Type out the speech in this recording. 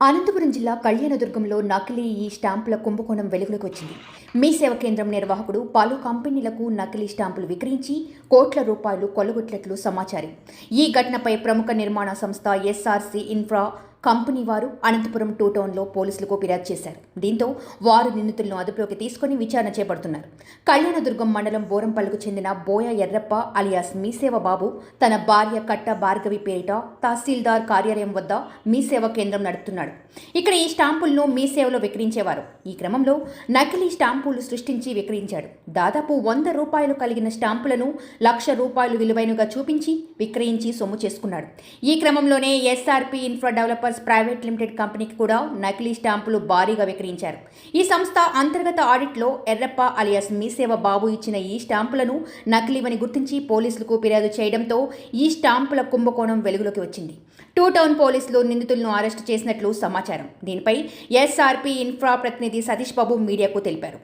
అనంతపురం జిల్లా కళ్యాణదుర్గంలో నకిలీ ఈ స్టాంపుల కుంభకోణం వెలుగులోకి వచ్చింది. మీ సేవ కేంద్రం నిర్వాహకుడు పలు కంపెనీలకు నకిలీ స్టాంపులు విక్రయించి కోట్ల రూపాయలు కొల్లగొట్టినట్లు సమాచారం. ఈ ఘటనపై ప్రముఖ నిర్మాణ సంస్థ ఎస్ఆర్సీ ఇన్ఫ్రా కంపెనీ వారు అనంతపురం టూ టౌన్లో పోలీసులకు ఫిర్యాదు చేశారు. దీంతో వారు నిందితులను అదుపులోకి తీసుకుని విచారణ చేపడుతున్నారు. కళ్యాణదుర్గం మండలం బోరంపల్లికు చెందిన బోయ ఎర్రప్ప అలియాస్ మీసేవ బాబు తన భార్య కట్ట భార్గవి పేరిట తహసీల్దార్ కార్యాలయం వద్ద మీసేవ కేంద్రం నడుపుతున్నాడు. ఇక్కడ ఈ స్టాంపులను మీ సేవలో విక్రయించేవారు. ఈ క్రమంలో నకిలీ స్టాంపులు సృష్టించి విక్రయించాడు. దాదాపు వంద రూపాయలు కలిగిన స్టాంపులను లక్ష రూపాయలు విలువైనగా చూపించి విక్రయించి సొమ్ము చేసుకున్నాడు. ఈ క్రమంలోనే SRP infra developers private limited కంపెనీకి కూడా నకిలీ స్టాంపులు భారీగా విక్రయించారు. ఈ సంస్థ అంతర్గత ఆడిట్లో ఎర్రప్ప అలియాస్ మీసేవ బాబు ఇచ్చిన ఈ స్టాంపులను నకిలీవని గుర్తించి పోలీసులకు ఫిర్యాదు చేయడంతో ఈ స్టాంపుల కుంభకోణం వెలుగులోకి వచ్చింది. టూ టౌన్ పోలీసులు నిందితులను అరెస్టు చేసినట్లు సమాచారం. దీనిపై ఎస్ఆర్పి ఇన్ఫ్రా ప్రతినిధి సతీష్ బాబు మీడియాకు తెలిపారు.